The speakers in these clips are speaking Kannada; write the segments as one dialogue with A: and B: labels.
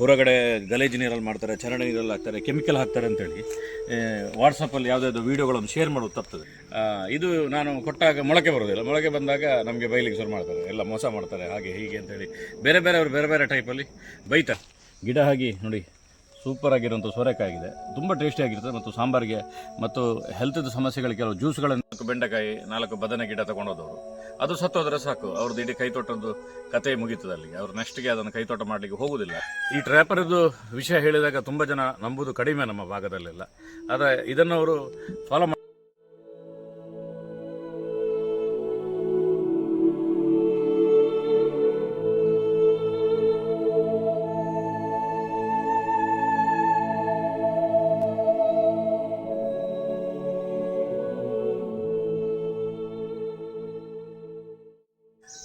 A: ಹೊರಗಡೆ ಗಲೇಜು ನೀರಲ್ಲಿ ಮಾಡ್ತಾರೆ ಚರಣ ನೀರಲ್ಲಿ ಹಾಕ್ತಾರೆ, ಕೆಮಿಕಲ್ ಹಾಕ್ತಾರೆ ಅಂತೇಳಿ ವಾಟ್ಸಪ್ಪಲ್ಲಿ ಯಾವುದಾದ್ರು ವೀಡಿಯೋಗಳನ್ನು ಶೇರ್ ಮಾಡೋದು ತಪ್ತದೆ ಇದು ನಾನು ಕೊಟ್ಟಾಗ ಮೊಳಕೆ ಬರೋದಿಲ್ಲ ಮೊಳಕೆ ಬಂದಾಗ ನಮಗೆ ಬೈಲಿಗೆ ಶುರು ಮಾಡ್ತಾರೆ. ಎಲ್ಲ ಮೋಸ ಮಾಡ್ತಾರೆ, ಹಾಗೆ ಹೀಗೆ ಅಂತೇಳಿ. ಬೇರೆ ಬೇರೆ ಅವರು ಬೇರೆ ಬೇರೆ ಟೈಪಲ್ಲಿ ಬೈತಾರೆ ಗಿಡ ಹಾಗೆ ನೋಡಿ ಸೂಪರ್ ಆಗಿರುವಂಥ ಸೋರೆಕಾಯಿ ತುಂಬ ಟೇಸ್ಟಿ ಆಗಿರ್ತದೆ ಮತ್ತು ಸಾಂಬಾರಿಗೆ ಮತ್ತು ಹೆಲ್ತ್ ಸಮಸ್ಯೆಗಳಿಗೆ ಕೆಲವು ಜ್ಯೂಸ್ಗಳನ್ನು ಬೆಂಡೆಕಾಯಿ, ನಾಲ್ಕು ಬದನೆ ಗಿಡ ತಗೊಂಡೋದವರು. ಅದು ಸತ್ತೋದ್ರೆ ಸಾಕು. ಅವ್ರದ್ದು ಇಡೀ ಕೈತೋಟದ್ದು ಕತೆ ಮುಗೀತದೆ ಅಲ್ಲಿಗೆ. ಅವ್ರು ನೆಕ್ಸ್ಟ್ಗೆ ಅದನ್ನು ಕೈತೋಟ ಮಾಡಲಿಕ್ಕೆ ಹೋಗುವುದಿಲ್ಲ ಈ ಟ್ರ್ಯಾಪರದ್ದು ವಿಷಯ ಹೇಳಿದಾಗ ತುಂಬ ಜನ ನಂಬುದು ಕಡಿಮೆ ನಮ್ಮ ಭಾಗದಲ್ಲೆಲ್ಲ. ಆದರೆ ಇದನ್ನು ಅವರು ಫಾಲೋ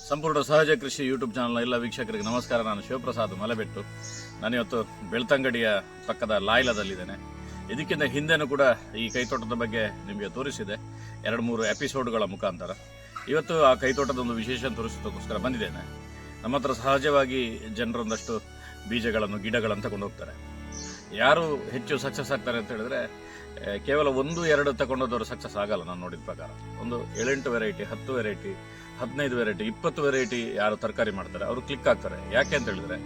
A: ಸಂಪೂರ್ಣ ಸಹಜ ಕೃಷಿ ಯೂಟ್ಯೂಬ್ ಚಾನಲ್ನ ಎಲ್ಲ ವೀಕ್ಷಕರಿಗೆ ನಮಸ್ಕಾರ. ನಾನು ಶಿವಪ್ರಸಾದ್ ಮಲೆಬೆಟ್ಟು. ನಾನಿವತ್ತು ಬೆಳ್ತಂಗಡಿಯ ಪಕ್ಕದ ಲಾಯ್ಲದಲ್ಲಿದ್ದೇನೆ. ಇದಕ್ಕಿಂತ ಹಿಂದೆನೂ ಕೂಡ ಈ ಕೈತೋಟದ ಬಗ್ಗೆ ನಿಮಗೆ ತೋರಿಸಿದೆ. ಎರಡು ಮೂರು ಎಪಿಸೋಡ್ಗಳ ಮುಖಾಂತರ. ಇವತ್ತು ಆ ಕೈತೋಟದ ಒಂದು ವಿಶೇಷ ತೋರಿಸೋದಕ್ಕೋಸ್ಕರ ಬಂದಿದ್ದೇನೆ. ನಮ್ಮ ಹತ್ರ ಸಹಜವಾಗಿ ಜನರೊಂದಷ್ಟು ಬೀಜಗಳನ್ನು, ಗಿಡಗಳನ್ನು ತಗೊಂಡು ಹೋಗ್ತಾರೆ. ಯಾರು ಹೆಚ್ಚು ಸಕ್ಸಸ್ ಆಗ್ತಾರೆ ಅಂತ ಹೇಳಿದ್ರೆ ಕೇವಲ ಒಂದು ಎರಡು ತಗೊಂಡೋದವರು ಸಕ್ಸಸ್ ಆಗಲ್ಲ ನಾನು ನೋಡಿದ ಪ್ರಕಾರ. ಒಂದು ಏಳೆಂಟು ವೆರೈಟಿ ಹತ್ತು ವೆರೈಟಿ ಹದಿನೈದು ವೆರೈಟಿ ಇಪ್ಪತ್ತು ವೆರೈಟಿ ಯಾರು ತರಕಾರಿ ಮಾಡ್ತಾರೆ, ಅವರು ಕ್ಲಿಕ್ ಆಗ್ತಾರೆ ಯಾಕೆ ಅಂತ ಹೇಳಿದ್ರೆ,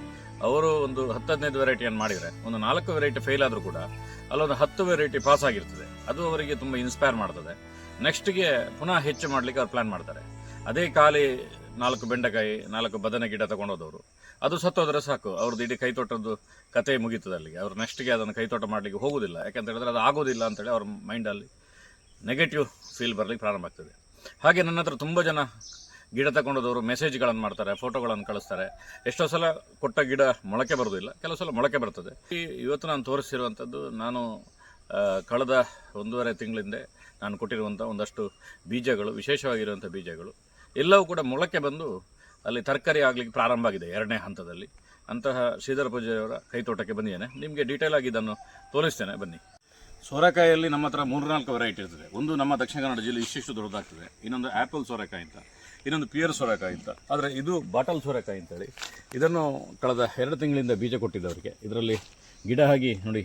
A: ಅವರು ಒಂದು ಹತ್ತು ಹದಿನೈದು ವೆರೈಟಿಯನ್ನು ಮಾಡಿದರೆ, ಒಂದು ನಾಲ್ಕು ವೆರೈಟಿ ಫೇಲ್ ಆದರೂ ಕೂಡ, ಅಲ್ಲೊಂದು ಹತ್ತು ವೆರೈಟಿ ಪಾಸ್ ಆಗಿರ್ತದೆ. ಅದು ಅವರಿಗೆ ತುಂಬ ಇನ್ಸ್ಪೈರ್ ಮಾಡ್ತದೆ. ನೆಕ್ಸ್ಟ್ಗೆ ಪುನಃ ಹೆಚ್ಚು ಮಾಡಲಿಕ್ಕೆ ಅವ್ರು ಪ್ಲಾನ್ ಮಾಡ್ತಾರೆ. ಅದೇ ಖಾಲಿ ನಾಲ್ಕು ಬೆಂಡೆಕಾಯಿ, ನಾಲ್ಕು ಬದನೆ ಗಿಡ ತಗೊಂಡೋದವರು, ಅದು ಸತ್ತೋದ್ರೆ ಸಾಕು. ಅವ್ರದ್ದು ಇಡೀ ಕೈತೋಟದ್ದು ಕತೆ ಮುಗೀತದೆ ಅಲ್ಲಿಗೆ. ಅವ್ರು ನೆಕ್ಸ್ಟ್ಗೆ ಅದನ್ನು ಕೈತೋಟ ಮಾಡಲಿಕ್ಕೆ ಹೋಗೋದಿಲ್ಲ. ಯಾಕಂತ ಹೇಳಿದ್ರೆ ಅದು ಆಗೋದಿಲ್ಲ ಅಂತೇಳಿ ಅವ್ರ ಮೈಂಡಲ್ಲಿ ನೆಗೆಟಿವ್ ಫೀಲ್ ಬರಲಿಕ್ಕೆ ಪ್ರಾರಂಭ ಆಗ್ತದೆ. ಹಾಗೆ ನನ್ನ ಹತ್ರ ತುಂಬ ಜನ ಗಿಡ ತಗೊಂಡೋದವರು ಮೆಸೇಜ್ಗಳನ್ನು ಮಾಡ್ತಾರೆ ಫೋಟೋಗಳನ್ನು ಕಳಿಸ್ತಾರೆ. ಎಷ್ಟೋ ಸಲ ಕೊಟ್ಟ ಗಿಡ ಮೊಳಕೆ ಬರೋದಿಲ್ಲ, ಕೆಲವು ಸಲ ಮೊಳಕೆ ಬರ್ತದೆ. ಇವತ್ತು ನಾನು ತೋರಿಸಿರುವಂಥದ್ದು ನಾನು ಕಳೆದ ಒಂದೂವರೆ ತಿಂಗಳಿಂದೆ ನಾನು ಕೊಟ್ಟಿರುವಂಥ ಒಂದಷ್ಟು ಬೀಜಗಳು ವಿಶೇಷವಾಗಿರುವಂಥ ಬೀಜಗಳು. ಎಲ್ಲವೂ ಕೂಡ ಮೊಳಕೆ ಬಂದು ಅಲ್ಲಿ ತರಕಾರಿ ಆಗಲಿಕ್ಕೆ ಪ್ರಾರಂಭ ಆಗಿದೆ ಎರಡನೇ ಹಂತದಲ್ಲಿ. ಅಂತಹ ಶ್ರೀಧರ ಪೂಜೆಯವರ ಕೈತೋಟಕ್ಕೆ ಬಂದಿದ್ದೇನೆ. ನಿಮಗೆ ಡೀಟೇಲ್ ಆಗಿ ಇದನ್ನು ತೋರಿಸ್ತೇನೆ, ಬನ್ನಿ. ಸೋರೆಕಾಯಿಯಲ್ಲಿ ನಮ್ಮ ಹತ್ರ ಮೂರ್ನಾಲ್ಕು ವೆರೈಟಿ ಇರ್ತದೆ. ಒಂದು ನಮ್ಮ ದಕ್ಷಿಣ ಕನ್ನಡ ಜಿಲ್ಲೆ ಇಷ್ಟಿಷ್ಟು ದೊಡ್ಡದಾಗ್ತದೆ. ಇನ್ನೊಂದು ಆ್ಯಪಲ್ ಸೋರೆಕಾಯಿ ಅಂತ. ಇನ್ನೊಂದು ಪಿಯರ್ ಸೋರೆಕಾಯಿ ಅಂತ. ಆದರೆ ಇದು ಬಾಟಲ್ ಸೋರೆಕಾಯಿ ಅಂತೇಳಿ. ಇದನ್ನು ಕಳೆದ ಎರಡು ತಿಂಗಳಿಂದ ಬೀಜ ಕೊಟ್ಟಿದ್ದವರಿಗೆ. ಇದರಲ್ಲಿ ಗಿಡ ಆಗಿ ನೋಡಿ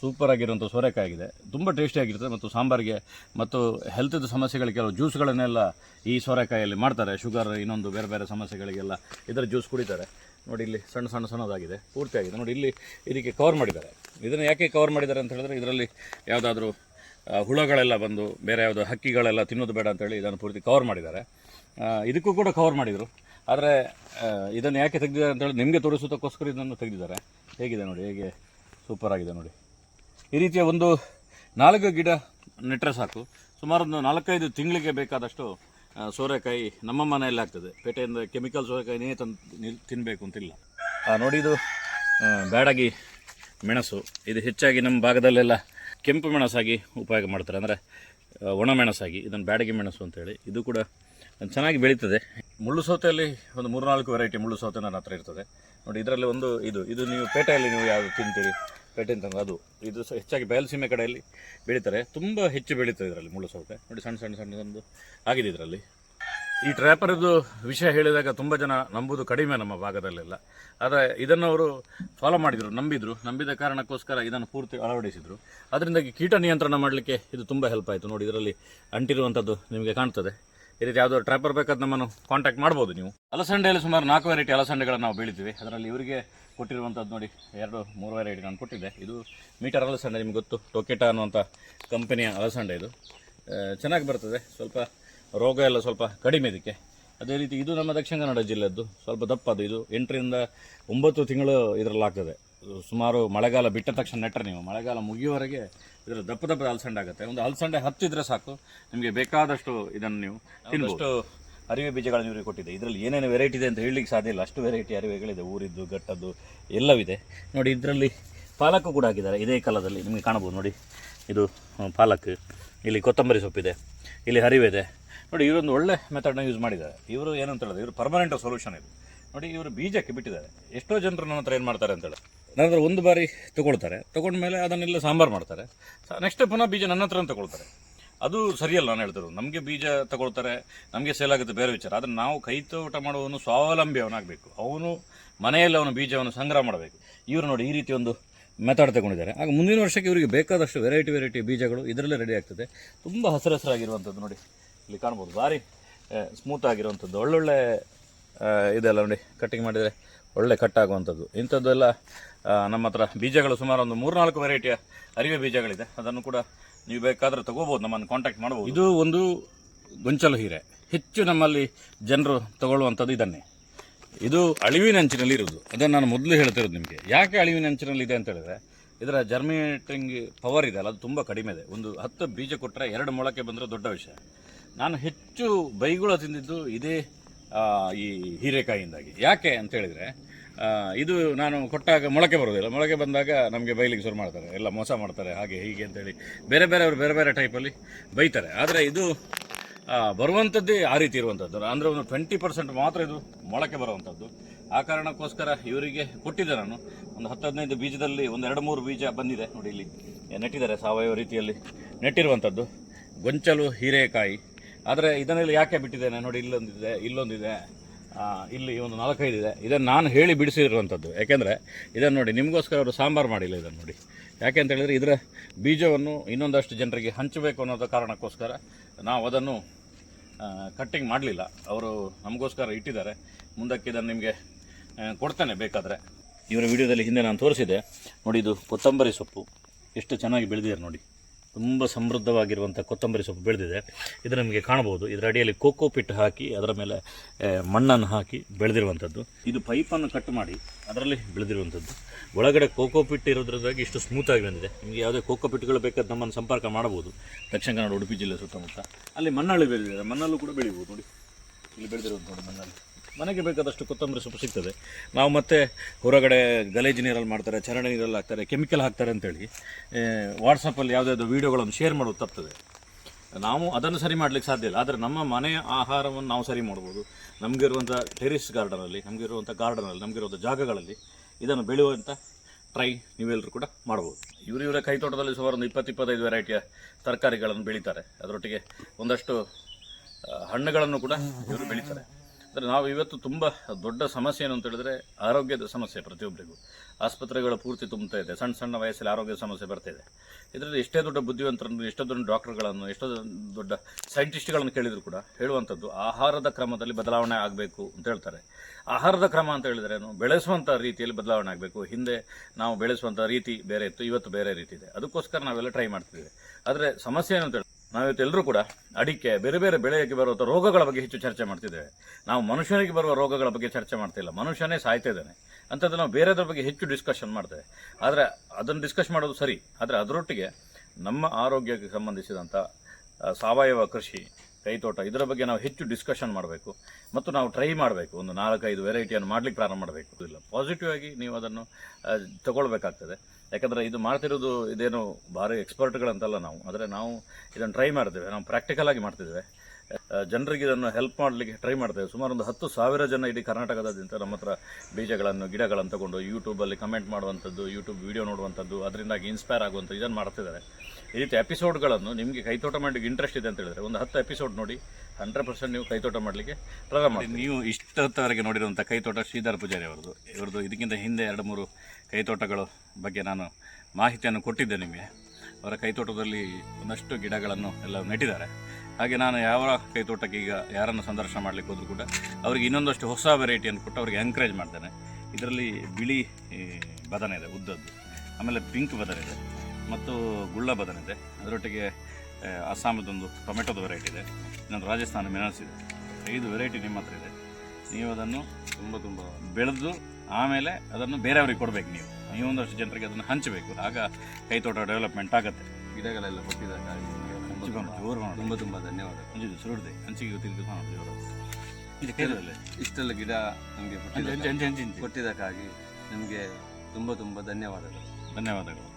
A: ಸೂಪರ್ ಆಗಿರುವಂಥ ಸೋರೆಕಾಯಿ ಆಗಿದೆ ತುಂಬ ಟೇಸ್ಟಿ ಆಗಿರ್ತದೆ ಮತ್ತು ಸಾಂಬಾರಿಗೆ ಮತ್ತು ಹೆಲ್ತದ ಸಮಸ್ಯೆಗಳಿಗೆ ಕೆಲವು ಜ್ಯೂಸ್ಗಳನ್ನೆಲ್ಲ ಈ ಸೋರೆಕಾಯಲ್ಲಿ ಮಾಡ್ತಾರೆ. ಶುಗರ್ ಇನ್ನೊಂದು ಬೇರೆ ಬೇರೆ ಸಮಸ್ಯೆಗಳಿಗೆಲ್ಲ ಇದರ ಜ್ಯೂಸ್ ಕುಡಿತಾರೆ. ನೋಡಿ ಇಲ್ಲಿ ಸಣ್ಣ ಸಣ್ಣ ಸಣ್ಣದಾಗಿದೆ ಪೂರ್ತಿ ಆಗಿದೆ ನೋಡಿ ಇಲ್ಲಿ ಇದಕ್ಕೆ ಕವರ್ ಮಾಡಿದ್ದಾರೆ. ಇದನ್ನು ಯಾಕೆ ಕವರ್ ಮಾಡಿದ್ದಾರೆ ಅಂತ ಹೇಳಿದ್ರೆ ಇದರಲ್ಲಿ ಯಾವುದಾದ್ರೂ ಹುಳಗಳೆಲ್ಲ ಬಂದು ಬೇರೆ ಯಾವುದೋ ಹಕ್ಕಿಗಳೆಲ್ಲ ತಿನ್ನೋದು ಬೇಡ ಅಂತೇಳಿ ಇದನ್ನು ಪೂರ್ತಿ ಕವರ್ ಮಾಡಿದ್ದಾರೆ. ಇದಕ್ಕೂ ಕೂಡ ಕವರ್ ಮಾಡಿದರು. ಆದರೆ ಇದನ್ನು ಯಾಕೆ ತೆಗೆದಿದ್ದಾರೆ ಅಂತೇಳಿ ನಿಮಗೆ ತೋರಿಸೋದಕ್ಕೋಸ್ಕರ ಇದನ್ನು ತೆಗೆದಿದ್ದಾರೆ. ಹೇಗಿದೆ ನೋಡಿ, ಹೇಗೆ ಸೂಪರ್ ಆಗಿದೆ ನೋಡಿ. ಈ ರೀತಿಯ ಒಂದು ನಾಲ್ಕು ಗಿಡ ನೆಟ್ಟರೆ ಸಾಕು. ಸುಮಾರು ಒಂದು ನಾಲ್ಕೈದು ತಿಂಗಳಿಗೆ ಬೇಕಾದಷ್ಟು ಸೋರೆಕಾಯಿ ನಮ್ಮ ಮನೆಯಲ್ಲಿ ಆಗ್ತದೆ. ಪೇಟೆಯಿಂದ ಕೆಮಿಕಲ್ ಸೋರೆಕಾಯಿನೇ ತಂದು ತಿನ್ನಬೇಕು ಅಂತಿಲ್ಲ. ನೋಡಿ ಇದು ಬ್ಯಾಡಾಗಿ ಮೆಣಸು. ಇದು ಹೆಚ್ಚಾಗಿ ನಮ್ಮ ಭಾಗದಲ್ಲೆಲ್ಲ ಕೆಂಪು ಮೆಣಸಾಗಿ ಉಪಯೋಗ ಮಾಡ್ತಾರೆ. ಅಂದರೆ ಒಣ ಮೆಣಸಾಗಿ, ಇದನ್ನು ಬ್ಯಾಡಗಿ ಮೆಣಸು ಅಂತೇಳಿ. ಇದು ಕೂಡ ಚೆನ್ನಾಗಿ ಬೆಳೀತದೆ. ಮುಳ್ಳು ಸೌತೆಯಲ್ಲಿ ಒಂದು ಮೂರ್ನಾಲ್ಕು ವೆರೈಟಿ ಮುಳ್ಳು ಸೌತೆ ನನ್ನ ಹತ್ರ ಇರ್ತದೆ. ನೋಡಿ, ಇದರಲ್ಲಿ ಒಂದು ಇದು. ಇದು ನೀವು ಪೇಟೆಯಲ್ಲಿ ನೀವು ಯಾವುದು ತಿಂತೀರಿ? ಪೇಟೆ ತಂಗ ಅದು. ಇದು ಸಹ ಹೆಚ್ಚಾಗಿ ಬಯಲುಸೀಮೆ ಕಡೆಯಲ್ಲಿ ಬೆಳೀತಾರೆ. ತುಂಬ ಹೆಚ್ಚು ಬೆಳೀತಾರೆ ಇದರಲ್ಲಿ ಮುಳ್ಳು ಸೌತೆ. ನೋಡಿ ಸಣ್ಣ ಸಣ್ಣ ಸಣ್ಣದೊಂದು ಆಗಿದೆ ಇದರಲ್ಲಿ. ಈ ಟ್ರ್ಯಾಪರ್ದು ವಿಷಯ ಹೇಳಿದಾಗ ತುಂಬ ಜನ ನಂಬುದು ಕಡಿಮೆ ನಮ್ಮ ಭಾಗದಲ್ಲೆಲ್ಲ. ಆದರೆ ಇದನ್ನು ಅವರು ಫಾಲೋ ಮಾಡಿದರು, ನಂಬಿದರು. ನಂಬಿದ ಕಾರಣಕ್ಕೋಸ್ಕರ ಇದನ್ನು ಪೂರ್ತಿ ಅಳವಡಿಸಿದರು. ಅದರಿಂದಾಗಿ ಕೀಟ ನಿಯಂತ್ರಣ ಮಾಡಲಿಕ್ಕೆ ಇದು ತುಂಬ ಹೆಲ್ಪ್ ಆಯಿತು. ನೋಡಿ, ಇದರಲ್ಲಿ ಅಂಟಿರುವಂಥದ್ದು ನಿಮಗೆ ಕಾಣ್ತದೆ. ಈ ರೀತಿ ಯಾವುದೋ ಟ್ರ್ಯಾಪರ್ ಬೇಕಾದ ನಮ್ಮನ್ನು ಕಾಂಟ್ಯಾಕ್ಟ್ ಮಾಡ್ಬೋದು ನೀವು. ಅಲಸಂಡೆಯಲ್ಲಿ ಸುಮಾರು ನಾಲ್ಕು ವೆರೈಟಿ ಅಲಸಂಡೆಗಳನ್ನು ನಾವು ಬೆಳಿತೀವಿ. ಅದರಲ್ಲಿ ಇವರಿಗೆ ಕೊಟ್ಟಿರುವಂಥದ್ದು ನೋಡಿ, ಎರಡು ಮೂರು ವೈರೈಟಿ ನಾನು ಕೊಟ್ಟಿದ್ದೆ. ಇದು ಮೀಟರ್ ಅಲಸಂಡೆ ನಿಮ್ಗೆ ಗೊತ್ತು, ಟೊಕೆಟಾ ಅನ್ನುವಂಥ ಕಂಪನಿಯ ಅಲಸಂಡೆ ಇದು. ಚೆನ್ನಾಗಿ ಬರ್ತದೆ, ಸ್ವಲ್ಪ ರೋಗ ಎಲ್ಲ ಸ್ವಲ್ಪ ಕಡಿಮೆ ಇದಕ್ಕೆ. ಅದೇ ರೀತಿ ಇದು ನಮ್ಮ ದಕ್ಷಿಣ ಕನ್ನಡ ಜಿಲ್ಲೆದ್ದು, ಸ್ವಲ್ಪ ದಪ್ಪ ಅದು. ಇದು ಎಂಟರಿಂದ ಒಂಬತ್ತು ತಿಂಗಳು ಇದರಲ್ಲಿ ಆಗ್ತದೆ. ಸುಮಾರು ಮಳೆಗಾಲ ಬಿಟ್ಟ ತಕ್ಷಣ ನೆಟ್ಟರೆ ನೀವು, ಮಳೆಗಾಲ ಮುಗಿಯುವವರೆಗೆ ಇದರ ದಪ್ಪ ದಪ್ಪದ ಅಲಸಂಡೆ ಆಗುತ್ತೆ. ಒಂದು ಅಲಸಂಡೆ ಹತ್ತಿದ್ರೆ ಸಾಕು, ನಿಮಗೆ ಬೇಕಾದಷ್ಟು ಇದನ್ನು ನೀವು ತಿನ್ನಷ್ಟು ಅರಿವೆ ಬೀಜಗಳನ್ನು ಇವರಿಗೆ ಕೊಟ್ಟಿದೆ. ಇದರಲ್ಲಿ ಏನೇನು ವೆರೈಟಿ ಇದೆ ಅಂತ ಹೇಳಲಿಕ್ಕೆ ಸಾಧ್ಯ ಇಲ್ಲ. ಅಷ್ಟು ವೆರೈಟಿ ಅರಿವೆಗಳಿದೆ. ಊರಿದ್ದು, ಗಟ್ಟದ್ದು ಎಲ್ಲವಿದೆ. ನೋಡಿ, ಇದರಲ್ಲಿ ಪಾಲಕ್ ಕೂಡ ಹಾಕಿದ್ದಾರೆ. ಇದೇ ಕಾಲದಲ್ಲಿ ನಿಮಗೆ ಕಾಣಬಹುದು. ನೋಡಿ, ಇದು ಪಾಲಕ್. ಇಲ್ಲಿ ಕೊತ್ತಂಬರಿ ಸೊಪ್ಪಿದೆ. ಇಲ್ಲಿ ಹರಿವೆ ಇದೆ. ನೋಡಿ, ಇವರೊಂದು ಒಳ್ಳೆ ಮೆಥಡ್ನ ಯೂಸ್ ಮಾಡಿದ್ದಾರೆ. ಇವರು ಏನಂತ ಹೇಳಿದ್ರೆ, ಇವರು ಪರ್ಮನೆಂಟ್ ಸೊಲ್ಯೂಷನ್ ಇದು. ನೋಡಿ, ಇವರು ಬೀಜಕ್ಕೆ ಬಿಟ್ಟಿದ್ದಾರೆ. ಎಷ್ಟೋ ಜನರು ನನ್ನ ಹತ್ರ ಏನು ಮಾಡ್ತಾರೆ ಅಂತೇಳಿ ನನ್ನ ಹತ್ರ ಒಂದು ಬಾರಿ ತಗೊಳ್ತಾರೆ. ತಗೊಂಡ್ಮೇಲೆ ಅದನ್ನೆಲ್ಲ ಸಾಂಬಾರು ಮಾಡ್ತಾರೆ. ನೆಕ್ಸ್ಟ್ ಪುನಃ ಬೀಜ ನನ್ನ ಹತ್ರ ತಗೊಳ್ತಾರೆ. ಅದು ಸರಿಯಲ್ಲ ನಾನು ಹೇಳ್ತಿರೋದು. ನಮಗೆ ಬೀಜ ತಗೊಳ್ತಾರೆ, ನಮಗೆ ಸೇಲ್ ಆಗುತ್ತೆ ಬೇರೆ ವಿಚಾರ. ಆದರೆ ನಾವು ಕೈ ತೋಟ ಮಾಡುವವನು ಸ್ವಾವಲಂಬಿ ಅವನಾಗಬೇಕು. ಅವನು ಮನೆಯಲ್ಲಿ ಅವನು ಬೀಜವನ್ನು ಸಂಗ್ರಹ ಮಾಡಬೇಕು. ಇವರು ನೋಡಿ ಈ ರೀತಿ ಒಂದು ಮೆಥಡ್ ತಗೊಂಡಿದ್ದಾರೆ. ಆಗ ಮುಂದಿನ ವರ್ಷಕ್ಕೆ ಇವರಿಗೆ ಬೇಕಾದಷ್ಟು ವೆರೈಟಿ ವೆರೈಟಿ ಬೀಜಗಳು ಇದರಲ್ಲೇ ರೆಡಿ ಆಗ್ತದೆ. ತುಂಬ ಹಸಿರು ಹಸಿರಾಗಿರುವಂಥದ್ದು ನೋಡಿ ಇಲ್ಲಿ ಕಾಣ್ಬೋದು. ಭಾರಿ ಸ್ಮೂತ್ ಆಗಿರುವಂಥದ್ದು. ಒಳ್ಳೊಳ್ಳೆ ಇದೆಲ್ಲ ನೋಡಿ ಕಟ್ಟಿಂಗ್ ಮಾಡಿದರೆ ಒಳ್ಳೆ ಕಟ್ ಆಗುವಂಥದ್ದು. ಇಂಥದ್ದೆಲ್ಲ ನಮ್ಮ ಹತ್ರ ಬೀಜಗಳು ಸುಮಾರು ಒಂದು ಮೂರ್ನಾಲ್ಕು ವೆರೈಟಿಯ ಅರಿವೆ ಬೀಜಗಳಿದೆ. ಅದನ್ನು ಕೂಡ ನೀವು ಬೇಕಾದ್ರೆ ತಗೋಬಹುದು ನಮ್ಮನ್ನು ಕಾಂಟ್ಯಾಕ್ಟ್ ಮಾಡಬಹುದು ಇದು ಒಂದು ಗೊಂಚಲು ಹೀರೆ. ಹೆಚ್ಚು ನಮ್ಮಲ್ಲಿ ಜನರು ತಗೊಳ್ಳುವಂಥದ್ದು ಇದನ್ನೇ. ಇದು ಅಳಿವಿನಂಚಿನಲ್ಲಿ ಇರುವುದು. ಅದನ್ನು ನಾನು ಮೊದಲು ಹೇಳ್ತಿರೋದು ನಿಮಗೆ. ಯಾಕೆ ಅಳಿವಿನಂಚಿನಲ್ಲಿ ಇದೆ ಅಂತ ಹೇಳಿದ್ರೆ, ಇದರ ಜರ್ಮಿನೇಟಿಂಗ್ ಪವರ್ ಇದೆ ಅಲ್ಲ, ಅದು ತುಂಬ ಕಡಿಮೆ ಇದೆ. ಒಂದು ಹತ್ತು ಬೀಜ ಕೊಟ್ಟರೆ ಎರಡು ಮೊಳಕೆ ಬಂದರೆ ದೊಡ್ಡ ವಿಷಯ. ನಾನು ಹೆಚ್ಚು ಬೈಗುಳ ತಿಂದಿದ್ದು ಇದೇ ಈ ಹೀರೆಕಾಯಿಯಿಂದಾಗಿ ಯಾಕೆ ಅಂತ ಹೇಳಿದರೆ ಇದು ನಾನು ಕೊಟ್ಟಾಗ ಮೊಳಕೆ ಬರೋದಿಲ್ಲ ಮೊಳಕೆ ಬಂದಾಗ ನಮಗೆ ಬೈಲಿಗೆ ಶುರು ಮಾಡ್ತಾರೆ. ಎಲ್ಲ ಮೋಸ ಮಾಡ್ತಾರೆ. ಹಾಗೆ ಹೀಗೆ ಅಂತೇಳಿ ಬೇರೆ ಬೇರೆಯವರು ಬೇರೆ ಬೇರೆ ಟೈಪಲ್ಲಿ ಬೈತಾರೆ. ಆದರೆ ಇದು ಬರುವಂಥದ್ದೇ ಆ ರೀತಿ ಇರುವಂಥದ್ದು ಅಂದರೆ ಒಂದು ಟ್ವೆಂಟಿ ಪರ್ಸೆಂಟ್ ಮಾತ್ರ ಇದು ಮೊಳಕೆ ಬರುವಂಥದ್ದು ಆ ಕಾರಣಕ್ಕೋಸ್ಕರ ಇವರಿಗೆ ಕೊಟ್ಟಿದ್ದೆ ನಾನು. ಒಂದು ಹತ್ತು ಹದಿನೈದು ಬೀಜದಲ್ಲಿ ಒಂದು ಎರಡು ಮೂರು ಬೀಜ ಬಂದಿದೆ. ನೋಡಿ ಇಲ್ಲಿ ನೆಟ್ಟಿದ್ದಾರೆ ಸಾವಯವ ರೀತಿಯಲ್ಲಿ ನೆಟ್ಟಿರುವಂಥದ್ದು ಗೊಂಚಲು ಹೀರೆಕಾಯಿ. ಆದರೆ ಇದನ್ನೆಲ್ಲ ಯಾಕೆ ಬಿಟ್ಟಿದ್ದೇನೆ? ನೋಡಿ ಇಲ್ಲೊಂದಿದೆ ಇಲ್ಲೊಂದಿದೆ. ಇಲ್ಲಿ ಒಂದು ನಾಲ್ಕೈದು ಇದೆ. ಇದನ್ನು ನಾನು ಹೇಳಿ ಬಿಡಿಸಿರುವಂಥದ್ದು ಯಾಕೆಂದರೆ ಇದನ್ನು ನೋಡಿ, ನಿಮಗೋಸ್ಕರ ಅವರು ಸಾಂಬಾರು ಮಾಡಿಲ್ಲ ಇದನ್ನು ನೋಡಿ. ಯಾಕೆ ಅಂತ ಹೇಳಿದರೆ ಇದರ ಬೀಜವನ್ನು ಇನ್ನೊಂದಷ್ಟು ಜನರಿಗೆ ಹಂಚಬೇಕು ಅನ್ನೋದ ಕಾರಣಕ್ಕೋಸ್ಕರ ನಾವು ಅದನ್ನು ಕಟ್ಟಿಂಗ್ ಮಾಡಲಿಲ್ಲ. ಅವರು ನಮಗೋಸ್ಕರ ಇಟ್ಟಿದ್ದಾರೆ. ಮುಂದಕ್ಕೆ ಇದನ್ನು ನಿಮಗೆ ಕೊಡ್ತಾನೆ ಬೇಕಾದರೆ. ಇವರ ವಿಡಿಯೋದಲ್ಲಿ ಹಿಂದೆ ನಾನು ತೋರಿಸಿದೆ ನೋಡಿ, ಇದು ಕೊತ್ತಂಬರಿ ಸೊಪ್ಪು. ಎಷ್ಟು ಚೆನ್ನಾಗಿ ಬೆಳೆದಿದ್ದಾರೆ ನೋಡಿ. ತುಂಬ ಸಮೃದ್ಧವಾಗಿರುವಂಥ ಕೊತ್ತಂಬರಿ ಸೊಪ್ಪು ಬೆಳೆದಿದೆ. ಇದು ನಮಗೆ ಕಾಣಬಹುದು. ಇದರ ಅಡಿಯಲ್ಲಿ ಕೋಕೋ ಪಿಟ್ ಹಾಕಿ, ಅದರ ಮೇಲೆ ಮಣ್ಣನ್ನು ಹಾಕಿ ಬೆಳೆದಿರುವಂಥದ್ದು ಇದು ಪೈಪನ್ನು ಕಟ್ ಮಾಡಿ ಅದರಲ್ಲಿ ಬೆಳೆದಿರುವಂಥದ್ದು ಒಳಗಡೆ ಕೋಕೋ ಪಿಟ್ ಇರೋದ್ರದಾಗಿ ಇಷ್ಟು ಸ್ಮೂತಾಗಿ ಬಂದಿದೆ. ನಿಮಗೆ ಯಾವುದೇ ಕೋಕೋ ಪಿಟ್ಗಳು ಬೇಕಾದ ನಮ್ಮನ್ನು ಸಂಪರ್ಕ ಮಾಡಬಹುದು. ದಕ್ಷಿಣ ಕನ್ನಡ ಉಡುಪಿ ಜಿಲ್ಲೆ ಸುತ್ತಮುತ್ತ. ಅಲ್ಲಿ ಮಣ್ಣಲ್ಲಿ ಬೆಳೆದಿದೆ. ಮಣ್ಣಲ್ಲೂ ಕೂಡ ಬೆಳಿಬೋದು ನೋಡಿ. ಇಲ್ಲಿ ಬೆಳೆದಿರೋದು ನೋಡಿ ಮಣ್ಣಲ್ಲಿ. ಮನೆಗೆ ಬೇಕಾದಷ್ಟು ಕೊತ್ತಂಬರಿ ಸೊಪ್ಪು ಸಿಗ್ತದೆ. ನಾವು ಮತ್ತೆ ಹೊರಗಡೆ ಗಲೇಜು ನೀರಲ್ಲಿ ಮಾಡ್ತಾರೆ ಚರಣ ನೀರಲ್ಲಿ ಹಾಕ್ತಾರೆ, ಕೆಮಿಕಲ್ ಹಾಕ್ತಾರೆ ಅಂತೇಳಿ ವಾಟ್ಸಪ್ಪಲ್ಲಿ ಯಾವುದಾದ್ರು ವೀಡಿಯೋಗಳನ್ನು ಶೇರ್ ಮಾಡೋದು ತಪ್ತದೆ ನಾವು ಅದನ್ನು ಸರಿ ಮಾಡಲಿಕ್ಕೆ ಸಾಧ್ಯ ಇಲ್ಲ. ಆದರೆ ನಮ್ಮ ಮನೆಯ ಆಹಾರವನ್ನು ನಾವು ಸರಿ ಮಾಡ್ಬೋದು. ನಮಗಿರುವಂಥ ಟೆರಿಸ್ ಗಾರ್ಡನಲ್ಲಿ, ನಮಗಿರುವಂಥ ಗಾರ್ಡನಲ್ಲಿ, ನಮಗಿರುವಂಥ ಜಾಗಗಳಲ್ಲಿ ಇದನ್ನು ಬೆಳೆಯುವಂಥ ಟ್ರೈ ನೀವೆಲ್ಲರೂ ಕೂಡ ಮಾಡ್ಬೋದು. ಇವರು ಇವರ ಕೈತೋಟದಲ್ಲಿ ಸುಮಾರು ಒಂದು ಇಪ್ಪತ್ತು, ಇಪ್ಪತ್ತೈದು ವೆರೈಟಿಯ ತರಕಾರಿಗಳನ್ನು ಬೆಳೀತಾರೆ. ಅದರೊಟ್ಟಿಗೆ ಒಂದಷ್ಟು ಹಣ್ಣುಗಳನ್ನು ಕೂಡ ಇವರು ಬೆಳೀತಾರೆ. ಅಂದರೆ ನಾವು ಇವತ್ತು ತುಂಬ ದೊಡ್ಡ ಸಮಸ್ಯೆ ಏನು ಅಂತ ಹೇಳಿದ್ರೆ ಆರೋಗ್ಯದ ಸಮಸ್ಯೆ ಪ್ರತಿಯೊಬ್ಬರಿಗೂ. ಆಸ್ಪತ್ರೆಗಳು ಪೂರ್ತಿ ತುಂಬ್ತಾ ಇದೆ. ಸಣ್ಣ ಸಣ್ಣ ವಯಸ್ಸಲ್ಲಿ ಆರೋಗ್ಯದ ಸಮಸ್ಯೆ ಬರ್ತಾ ಇದೆ. ಇದರಲ್ಲಿ ಎಷ್ಟೇ ದೊಡ್ಡ ಬುದ್ಧಿವಂತರನ್ನು, ಎಷ್ಟೋ ದೊಡ್ಡ ಡಾಕ್ಟರ್ಗಳನ್ನು, ಎಷ್ಟೋ ದೊಡ್ಡ ಸೈಂಟಿಸ್ಟ್ಗಳನ್ನು ಕೇಳಿದ್ರು ಕೂಡ ಹೇಳುವಂಥದ್ದು ಆಹಾರದ ಕ್ರಮದಲ್ಲಿ ಬದಲಾವಣೆ ಆಗಬೇಕು ಅಂತ ಹೇಳ್ತಾರೆ. ಆಹಾರದ ಕ್ರಮ ಅಂತ ಹೇಳಿದ್ರೇನು ಬೆಳೆಸುವಂಥ ರೀತಿಯಲ್ಲಿ ಬದಲಾವಣೆ ಆಗಬೇಕು. ಹಿಂದೆ ನಾವು ಬೆಳೆಸುವಂಥ ರೀತಿ ಬೇರೆ ಇತ್ತು, ಇವತ್ತು ಬೇರೆ ರೀತಿ ಇದೆ. ಅದಕ್ಕೋಸ್ಕರ ನಾವೆಲ್ಲ ಟ್ರೈ ಮಾಡ್ತಿದ್ದೇವೆ. ಆದರೆ ಸಮಸ್ಯೆ ಏನು ಅಂತ ಹೇಳಿದ್ರೆ ನಾವಿವತ್ತು ಎಲ್ಲರೂ ಕೂಡ ಅಡಿಕೆ, ಬೇರೆ ಬೇರೆ ಬೆಳೆಗೆ ಬರುವಂಥ ರೋಗಗಳ ಬಗ್ಗೆ ಹೆಚ್ಚು ಚರ್ಚೆ ಮಾಡ್ತಿದ್ದೇವೆ. ನಾವು ಮನುಷ್ಯನಿಗೆ ಬರುವ ರೋಗಗಳ ಬಗ್ಗೆ ಚರ್ಚೆ ಮಾಡ್ತಿಲ್ಲ ಮನುಷ್ಯನೇ ಸಾಯ್ತಾ ಇದ್ದಾನೆ. ಅಂಥದ್ದು ನಾವು ಬೇರೆದ್ರ ಬಗ್ಗೆ ಹೆಚ್ಚು ಡಿಸ್ಕಷನ್ ಮಾಡ್ತೇವೆ. ಆದರೆ ಅದನ್ನು ಡಿಸ್ಕಸ್ ಮಾಡೋದು ಸರಿ. ಆದರೆ ಅದರೊಟ್ಟಿಗೆ ನಮ್ಮ ಆರೋಗ್ಯಕ್ಕೆ ಸಂಬಂಧಿಸಿದಂಥ ಸಾವಯವ ಕೃಷಿ, ಕೈತೋಟ, ಇದರ ಬಗ್ಗೆ ನಾವು ಹೆಚ್ಚು ಡಿಸ್ಕಷನ್ ಮಾಡಬೇಕು. ಮತ್ತು ನಾವು ಟ್ರೈ ಮಾಡಬೇಕು. ಒಂದು ನಾಲ್ಕೈದು ವೆರೈಟಿಯನ್ನು ಮಾಡ್ಲಿಕ್ಕೆ ಪ್ರಾರಂಭ ಮಾಡಬೇಕು. ಇಲ್ಲ ಪಾಸಿಟಿವ್ ಆಗಿ ನೀವು ಅದನ್ನು ತಗೊಳ್ಬೇಕಾಗ್ತದೆ. ಯಾಕಂದರೆ ಇದು ಮಾಡ್ತಿರೋದು ಇದೇನು ಭಾರಿ ಎಕ್ಸ್ಪರ್ಟ್ಗಳಂತಲ್ಲ ನಾವು. ಆದರೆ ನಾವು ಇದನ್ನು ಟ್ರೈ ಮಾಡ್ತೇವೆ. ನಾವು ಪ್ರಾಕ್ಟಿಕಲ್ ಆಗಿ ಮಾಡ್ತಿದ್ದೇವೆ. ಜನರಿಗೆ ಇದನ್ನು ಹೆಲ್ಪ್ ಮಾಡಲಿಕ್ಕೆ ಟ್ರೈ ಮಾಡ್ತೇವೆ. ಸುಮಾರು ಒಂದು ಹತ್ತು ಸಾವಿರ ಜನ ಇಡೀ ಕರ್ನಾಟಕದಾದ್ಯಂತ ನಮ್ಮ ಹತ್ರ ಬೀಜಗಳನ್ನು, ಗಿಡಗಳನ್ನು ತಗೊಂಡು ಯೂಟ್ಯೂಬಲ್ಲಿ ಕಮೆಂಟ್ ಮಾಡುವಂಥದ್ದು ಯೂಟ್ಯೂಬ್ ವಿಡಿಯೋ ನೋಡುವಂಥದ್ದು, ಅದರಿಂದಾಗಿ ಇನ್ಸ್ಪೈರ್ ಆಗುವಂಥದ್ದು ಇದನ್ನು ಮಾಡ್ತಿದ್ದಾರೆ. ಈ ರೀತಿ ಎಪಿಸೋಡ್ಗಳನ್ನು ನಿಮಗೆ ಕೈತೋಟ ಮಾಡಲಿಕ್ಕೆ ಇಂಟ್ರೆಸ್ಟ್ ಇದೆ ಅಂತ ಹೇಳಿದ್ರೆ, ಒಂದು ಹತ್ತು ಎಪಿಸೋಡ್ ನೋಡಿ ಹಂಡ್ರೆಡ್ ಪರ್ಸೆಂಟ್ ನೀವು ಕೈತೋಟ ಮಾಡಲಿಕ್ಕೆ ಪ್ರಾರಂಭ ಮಾಡಿ ನೀವು ಇಷ್ಟೊತ್ತವರೆಗೆ ನೋಡಿರುವಂಥ ಕೈತೋಟ ಶ್ರೀಧರ್ ಪೂಜಾರಿ ಅವರದು ಇವ್ರದ್ದು ಇದಕ್ಕಿಂತ ಹಿಂದೆ ಎರಡು ಮೂರು ಕೈತೋಟಗಳ ಬಗ್ಗೆ ನಾನು ಮಾಹಿತಿಯನ್ನು ಕೊಟ್ಟಿದ್ದೆ ನಿಮಗೆ. ಅವರ ಕೈತೋಟದಲ್ಲಿ ಒಂದಷ್ಟು ಗಿಡಗಳನ್ನು ಎಲ್ಲ ನೆಟ್ಟಿದ್ದಾರೆ. ಹಾಗೆ ನಾನು ಯಾವ ಕೈತೋಟಕ್ಕೆ ಈಗ ಯಾರನ್ನು ಸಂದರ್ಶನ ಮಾಡಲಿಕ್ಕೆ ಹೋದರೂ ಕೂಡ ಅವರಿಗೆ ಇನ್ನೊಂದಷ್ಟು ಹೊಸ ವೆರೈಟಿಯನ್ನು ಕೊಟ್ಟು ಅವರಿಗೆ ಎಂಕರೇಜ್ ಮಾಡ್ತೇನೆ. ಇದರಲ್ಲಿ ಬಿಳಿ ಬದನೆ ಇದೆ ಉದ್ದದ್ದು. ಆಮೇಲೆ ಪಿಂಕ್ ಬದನೆ ಇದೆ. ಮತ್ತು ಗುಳ್ಳ ಬದನೆ ಇದೆ. ಅದರೊಟ್ಟಿಗೆ ಅಸ್ಸಾಮದೊಂದು ಟೊಮೆಟೊದ ವೆರೈಟಿ ಇದೆ. ಇನ್ನೊಂದು ರಾಜಸ್ಥಾನ ಮೆಣಸು ಇದೆ. ಐದು ವೆರೈಟಿ ನಿಮ್ಮ ಹತ್ರ ಇದೆ. ನೀವು ಅದನ್ನು ತುಂಬ ತುಂಬ. ಬೆಳೆದು ಆಮೇಲೆ ಅದನ್ನು ಬೇರೆಯವ್ರಿಗೆ ಕೊಡಬೇಕು ನೀವು. ನೀವು ಒಂದಷ್ಟು ಜನರಿಗೆ ಅದನ್ನು ಹಂಚಬೇಕು. ಆಗ ಕೈತೋಟ ಡೆವಲಪ್ಮೆಂಟ್ ಆಗುತ್ತೆ.
B: ಗಿಡಗಳೆಲ್ಲ
A: ಹಂಚಿಕೊಂಡು ಜೋರು
B: ತುಂಬ ತುಂಬ ಧನ್ಯವಾದಗಳು.
A: ಹಂಚಿದ್ದು ಸುರುಡ್ದೆ ಹಂಚಿಗೆ ಗೊತ್ತಿದ್ದು ಜೋರು
B: ಇಷ್ಟೆಲ್ಲ- ಗಿಡ ನಮಗೆ ಕೊಟ್ಟಿದ್ದಕ್ಕಾಗಿ ನಿಮಗೆ ತುಂಬ ತುಂಬ ಧನ್ಯವಾದಗಳು.
A: ಧನ್ಯವಾದಗಳು.